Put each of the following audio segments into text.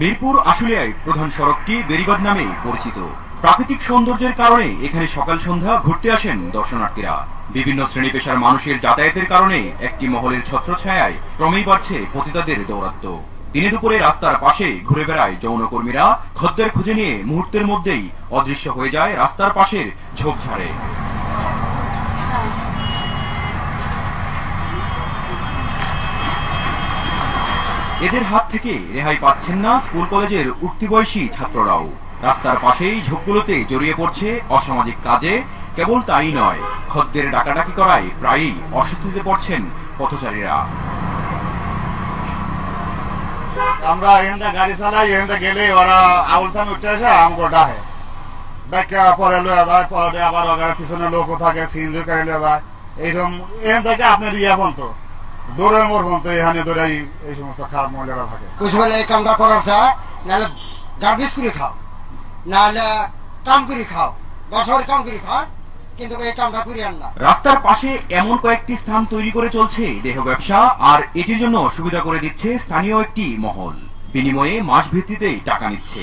মিরপুর আশুলিয়ায় প্রধান সড়কটি বেরিবাদ নামেই পরিচিত? প্রাকৃতিক সৌন্দর্যের কারণে এখানে সকাল সন্ধ্যা ঘুরতে আসেন দর্শনার্থীরা। বিভিন্ন শ্রেণি পেশার মানুষের যাতায়াতের কারণে একটি মহলের ছত্রছায়ায় ক্রমেই বাড়ছে পতিতাদের দৌরাত্ম্য দিনে দুপুরে রাস্তার পাশে ঘুরে বেড়ায় যৌনকর্মীরা, খদ্দের খুঁজে নিয়ে মুহূর্তের মধ্যেই অদৃশ্য হয়ে যায় রাস্তার পাশের ঝোপঝাড়ে। এদের হাত থেকে রেহাই পাচ্ছেন না স্কুল কলেজের উঠতি বয়সী ছাত্ররাও। রাস্তার পাশেই ঝোপগুলোতে জড়িয়ে পড়ছে অসামাজিক কাজে, কেবল তাই নয়, খদ্দের ডাকাডাকি করায় প্রায়ই অস্বস্তিতে পড়ছেন পথচারীরা। আমরা এখানটা গাড়ি চালাই এখানটা গেলে ওরা আউল থান উঠে এসে আমাকে ডাহে। পরে লয়ে যায়, পরে আবার ওখানে পিছনে লোকও থাকে, সিএনজি গাড়ি যায়। এইরকম, এখান থেকে আপনার ইয়ে পর্যন্ত এখানে দৌড়ে এই সমস্ত খারাপ মহিলারা থাকে। কুশবেলা এই কামটা নাহলে গার্বেজ করে খাও নাহলে কাম করে খাও বছর কাম করে খাও কিন্তু এই কামটা করি না। রাস্তার পাশে এমন কয়েকটি স্থান তৈরি করে চলছে দেহ ব্যবসা আর এটির জন্য সুবিধা করে দিচ্ছে স্থানীয় একটি মহল। বিনিময়ে মাস ভিত্তিতেই টাকা নিচ্ছে।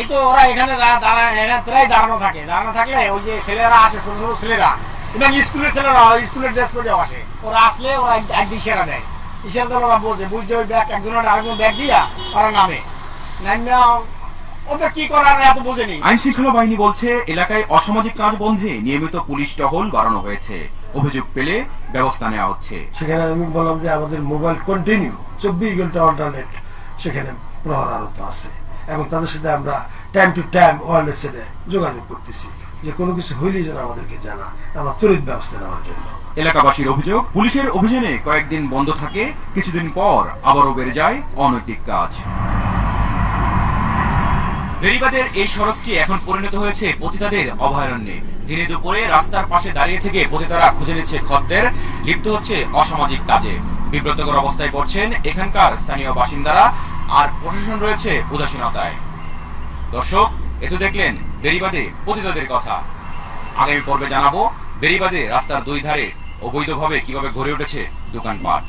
এই তো ওরা এখানে দাঁড়া এখানে প্রায় দাঁড়ানো থাকে। দাঁড়ানো থাকলে ওই যে ছেলেরা আসে ছোট ছোট ছেলেরা। এবং স্কুলের ছেলেরা স্কুলের ড্রেস পরে আসে ওরা আসলে ওরা একদিন ইশারা দেয়। ইশারা ওরা বোঝে বুঝছে ওই ব্যাগ একজনের আরেকজন ব্যাগ দিয়া ওরা নামে। নামিয়া ওদের কি করার এত বোঝেনি। আইন শৃঙ্খলা বাহিনী বলছে এলাকায় অসামাজিক কাজ বন্ধে নিয়মিত পুলিশ টহল বাড়ানো হয়েছে। অভিযোগ পেলে ব্যবস্থা নেওয়া হচ্ছে। সেখানে আমি বললাম যে আমাদের মোবাইল কন্টিনিউ চব্বিশ ঘণ্টা অল্টারনেট সেখানে প্রহরারত আছে। এবং তাদের সাথে আমরা টাইম টু টাইম ওয়ারলেস যোগাযোগ করতেছি। যে কোনো কিছু হইলেই যেন আমাদেরকে জানা, আমরা তড়িৎ ব্যবস্থা নেওয়ার জন্য। এলাকাবাসীর অভিযোগ, পুলিশের অভিযানে কয়েকদিন বন্ধ থাকে, কিছুদিন পর আবারও বেড়ে যায় অনৈতিক কাজ। বেরিবাদের এই সড়কটি এখন পরিণত হয়েছে পতিতাদের অভয়ারণ্যে। দিনে দুপুরে রাস্তার পাশে দাঁড়িয়ে থেকে পতিতারা খুঁজে নিচ্ছে খদ্দের, লিপ্ত হচ্ছে অসামাজিক কাজে। বিব্রতকর অবস্থায় পড়ছেন এখানকার স্থানীয় বাসিন্দারা, আর প্রশাসন রয়েছে উদাসীনতায়। দর্শক, এ দেখলেন বেরিবাদে পতিতাদের কথা। আগামী পর্বে জানাব দেরিবাদে রাস্তার দুই ধারে অবৈধভাবে কীভাবে গড়ে উঠেছে দোকানপাট।